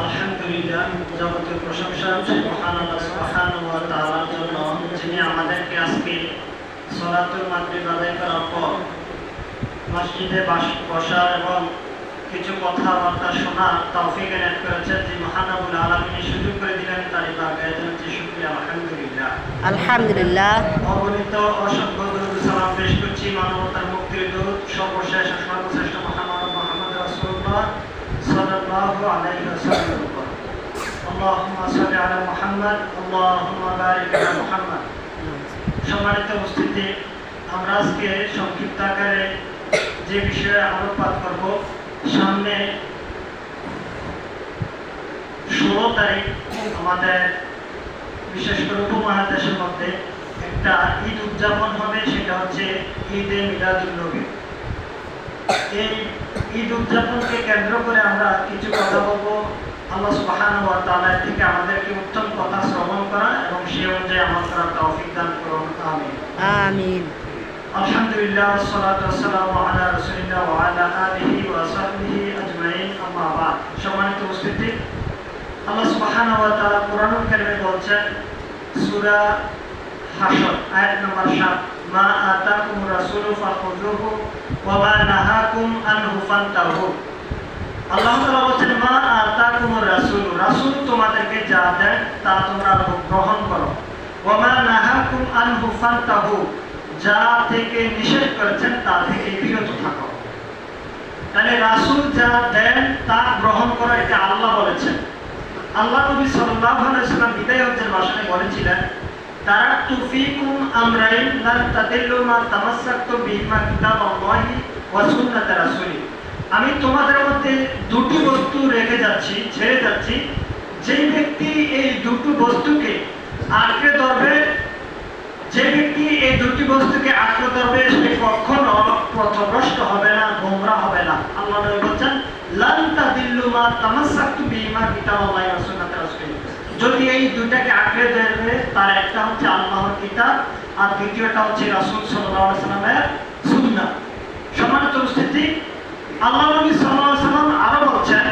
আলহামদুলিল্লাহ যাবতীয় প্রশংসা সেই মহান আল্লাহ সুবহানাহু ওয়া তাআলার জন্য যিনি আমাদেরকে আজকে সলাতুল মাগরিব আদায় করার পর মসজিদে বসার এবং কিছু কথাবার্তা শোনার তৌফিক এনায়েত করেছেন যে মহানবুল আলমিনী সুযোগ করে দিলেন তার আলহামদুলিল্লাহ। আলহামদুলিল্লাহ। অগণিত অসংখ্য দরুদ সালাম পেশ করছি মানবতার মুক্তির দরুদ সর্বশেষ আলাইহি ওয়াসাল্লাম। উপর আল্লাহুম্মা সাল্লি আলা মুহাম্মদ, আল্লাহুম্মা বারিক আলা সম্মানিত উপস্থিতি, আমরা আজকে সংক্ষিপ্ত আকারে যে বিষয়ে আলোকপাত করব, সামনে ষোলো তারিখ আমাদের বিশেষ করে উপমহাদেশের মধ্যে একটা ঈদ উদযাপন হবে, সেটা হচ্ছে ঈদে মিলাদুল নবী। ঈদ উদযাপনকে কেন্দ্র করে আমরা কিছু কথা বলব। আল্লাহ সুবহানাহু ওয়া তাআলা থেকে আমাদেরকে উত্তম কথা শ্রবণ করা এবং সেই অনুযায়ী আমল করার তৌফিক দান করুন। আমিন। আমিন। আলহামদুলিল্লাহ সালাতু ওয়াসসালামু আলা রাসূলিল্লাহ ওয়া আলা আলিহি ওয়া সাহবিহি আজমাইন আম্মা বাদ। সম্মানিত উপস্থিতি আল্লাহ সুবহানাহু ওয়া তাআলা কোরআনুল কারীমে বলছেন সূরা হাশর আয়াত নম্বর 7 মা আতাকুম রাসূলু ফাখুযুহু ওয়া মা নাহাকুম আনহু ফান্তাহু। আল্লাহ তাআলা বলছেন, মা আতাকুম রাসূল রাসূল তোমাদেরকে যা দেন তা তোমরা গ্রহণ করো। ওয়া মা নাহাকুম আনহু ফান্তাহু, যা থেকে নিষেধ করেছেন তা থেকে বিরত থাকো। তাহলে রাসূল যা দেন তা গ্রহণ করা এটা আল্লাহ বলেছেন। আল্লাহ নবী সাল্লাল্লাহু আলাইহি সাল্লাম বিদায় হজ্জের ভাষণে বলেছিলেন আমি তোমাদের মধ্যে দুটি বস্তু রেখে যাচ্ছি, ছেড়ে যাচ্ছি। যেই ব্যক্তি এই দুটো বস্তুকে আঁকড়ে ধরবে, যে ব্যক্তি এই দুটি বস্তুকে আঁকড়ে ধরবে, সে কখনো পথভ্রষ্ট হবে না, গোমরা হবে না। আল্লাহ নবী বলছেন মা সুন্নাত রাসূলি যদি এই দুটাকে আঁকড়ে ধরবে তার একটা হচ্ছে আল্লাহর কিতাব, আর দ্বিতীয়টা হচ্ছে রাসূল আলাইহি সাল্লামের সুন্নাহ। সম্মানিত উপস্থিতি, আল্লাহ নবী আলাইহি সাল্লাম আরও বলছেন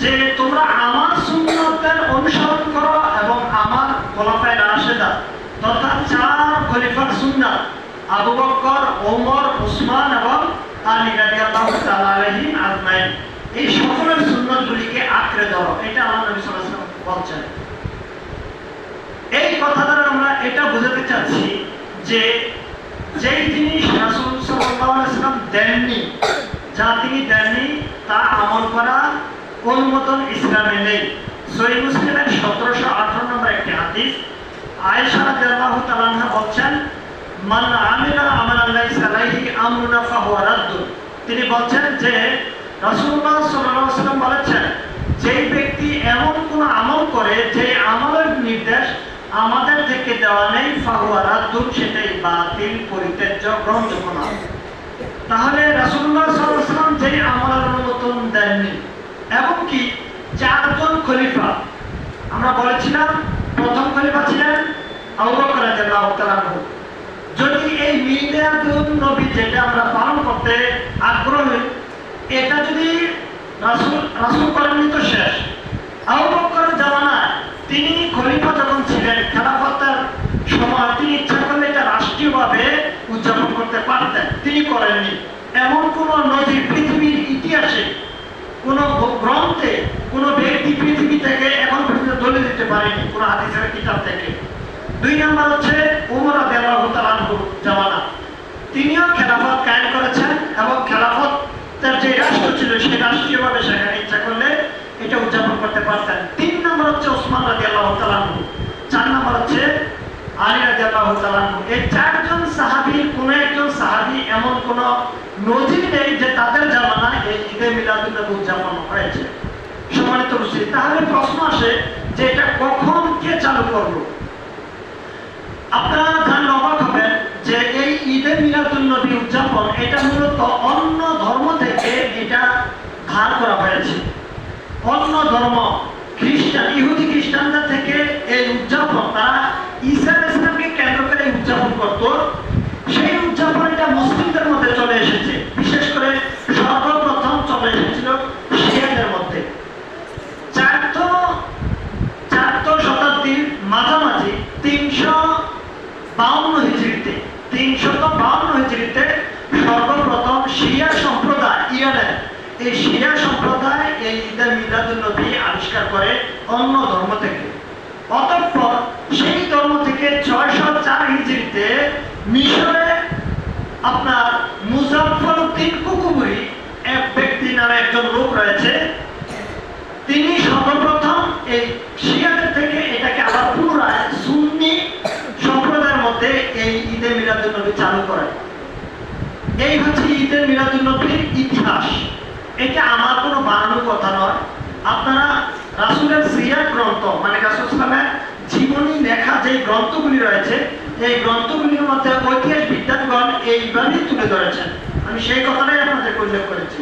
যে, তোমরা আমার সুন্নতের অনুসরণ করো এবং আমার খোলাফায়ে রাশেদা তথা চার খলিফার সুন্নাত আবু বকর, ওমর ওসমান এবং আলী রাদিয়াল্লাহু তাআলা আলাইহিম আজমাইন। এই সকলের সুন্নতগুলিকে আঁকড়ে ধরো, এটা আল্লাহ নবী সাল্লাল্লাহু আলাইহি সাল্লাম বলছেন। এই কথা দ্বারা আমরা এটা বোঝাতে চাচ্ছি যে যেই জিনিস রাসূল সাল্লাম দেননি, যা তিনি দেননি, তা আমল করা অনুমোদন ইসলামে নেই। সহি মুসলিমের সতেরোশো আঠারো নম্বর একটি হাদিস, আয়েশা রাদিয়াল্লাহু তাআলা বলছেন, মান আমিলা আমালান লাইসা আলাইহি আমরুনা ফাহুয়া রাদ্দুন তিনি বলছেন যে সাল্লাল্লাহু সাল্লাম বলেছেন, যেই ব্যক্তি এমন কোন আমল করে, যে আমলের নির্দেশ আমাদের থেকে দেওয়া নেই ফাহুয়া রাদ্দুন, সেটাই বাতিল, পরিত্যাজ্য গ্রহণযোগ্য নয় তাহলে যেই আমলের অনুমোদন দেননি, এবং কি চারজন খলিফা, আমরা বলেছিলাম, প্রথম খলিফা ছিলেন। যদি এই নবী যেটা আমরা পালন করতে আগ্রহী, এটা যদি রাসূল রাসূল করেননি তো শেষ আবু তিনি খলিফা যখন ছিলেন, খেলাফতের সময় তিনি ইচ্ছা করলে এটা রাষ্ট্রীয়ভাবে উদযাপন করতে পারতেন। তিনি করেননি। এমন কোন নজির পৃথিবীর ইতিহাসে, কোন গ্রন্থে, কোন ব্যক্তি পৃথিবী থেকে এখন পর্যন্ত দলিল দিতে পারেনি, কোন হাদিসের কিতাব থেকে। দুই নাম্বার হচ্ছে উমর আনহু জামানা। তিনিও খেলাফত কায়েম করেছেন এবং খেলাফত তার যে রাষ্ট্র ছিল, সেই রাষ্ট্রীয়ভাবে সেখানে ইচ্ছা করলে এটা উদযাপন করতে পারতেন। তিন ওসমান রাদিয়াল্লাহু তাআলা আনহু। চার নম্বর হচ্ছে আলী রাদিয়াল্লাহু তাআলা আনহু। এই চারজন সাহাবীর, কোন একজন সাহাবী এমন কোন নজির নেই যে তাদের জামানায় এই ঈদে মিলাদুন নবী উদযাপন হয়েছে। সম্মানিত উপস্থিতি, তাহলে প্রশ্ন আসে যে এটা কখন কে চালু করল? আপনারা জানলে অবাক হবেন যে এই ঈদে মিলাদুন নবী উদযাপন, এটা মূলত অন্য ধর্ম থেকে এটা ধার করা হয়েছে। অন্য ধর্ম খ্রিস্টানরা থেকে এই উদযাপন তারা ঈসা ইসলামকে কেন্দ্র করে উদযাপন করত? সেই উদযাপনটা মুসলিমদের মধ্যে চলে এসেছে। বিশেষ করে সর্বপ্রথম চলে এসেছিল শিয়াদের মধ্যে। চার্থ চার্থ শতাব্দীর মাঝামাঝি তিনশো বাউন্ন হিজড়িতে, তিনশত বাউন্ন হিজড়িতে সর্বপ্রথম শিয়া সম্প্রদায় ইরানের এই শিয়া সম্প্রদায় করে অন্য ধর্ম থেকে। অতঃপর সেই ধর্ম থেকে ছয়শো চার হিজড়িতে মিশরে আপনার মুজাফর উদ্দিন কুকুবুরি এক ব্যক্তি নামে একজন লোক রয়েছে। তিনি সর্বপ্রথম এই শিয়াদের থেকে এটাকে আবার পুনরায় সুন্নি সম্প্রদায়ের মধ্যে এই ঈদে মিলাদুল নবী চালু করেন। এই হচ্ছে ঈদের মিলাদুল নবীর ইতিহাস। এটা আমার কোনো বানানো কথা নয়। আপনারা রাসুলের সিয়ার গ্রন্থ মানে রাসুল ইসলামের জীবনী লেখা যে গ্রন্থগুলি রয়েছে, এই গ্রন্থগুলির মধ্যে ঐতিহাস বিদ্যানগণ এইভাবেই তুলে ধরেছেন। আমি সেই কথাটাই আপনাদের উল্লেখ করেছি।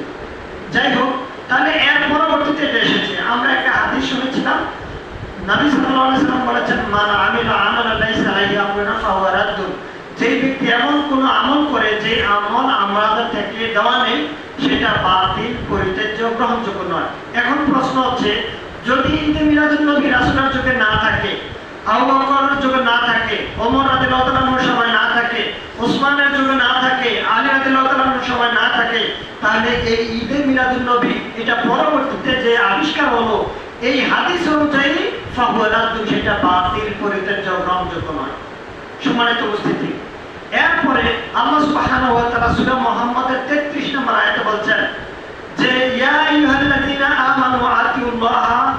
যাই হোক, তাহলে এর পরবর্তীতে এটা এসেছে। আমরা একটা হাদিস শুনেছিলাম। নবী সাল্লাম বলেছেন, মান আমিলা আমালা রাদ্দুন। যে ব্যক্তি এমন কোন আমল করে, যে আমল আমাদের থেকে দেওয়া নেই, সেটা বাতিল, পরিত্যাজ্য, গ্রহণযোগ্য নয়। এখন প্রশ্ন হচ্ছে যদি ঈদে মিলাদুন নবী রাসূলের যুগে না থাকে, আবু বকরের যুগে না থাকে, ওমর রাদিয়াল্লাহু তাআলার সময় না থাকে, ওসমানের যুগে না থাকে, আলী রাদিয়াল্লাহু তাআলার সময় না থাকে, তাহলে এই ঈদে মিলাদুন নবী এটা পরবর্তীতে যে আবিষ্কার হলো, এই হাদিস অনুযায়ী ফাহুয়া রাদ্দুন সেটা বাতিল পরিত্যাজ্য গ্রহণযোগ্য নয়। সম্মানিত উপস্থিতি, এরপরে আল্লাহ সুবহানাহু ওয়া তাআলা সূরা মুহাম্মদের 33 নম্বর আয়াতে বলছেন যে, ইয়া আইয়ুহাল্লাযীনা আমানু আতিউল্লাহা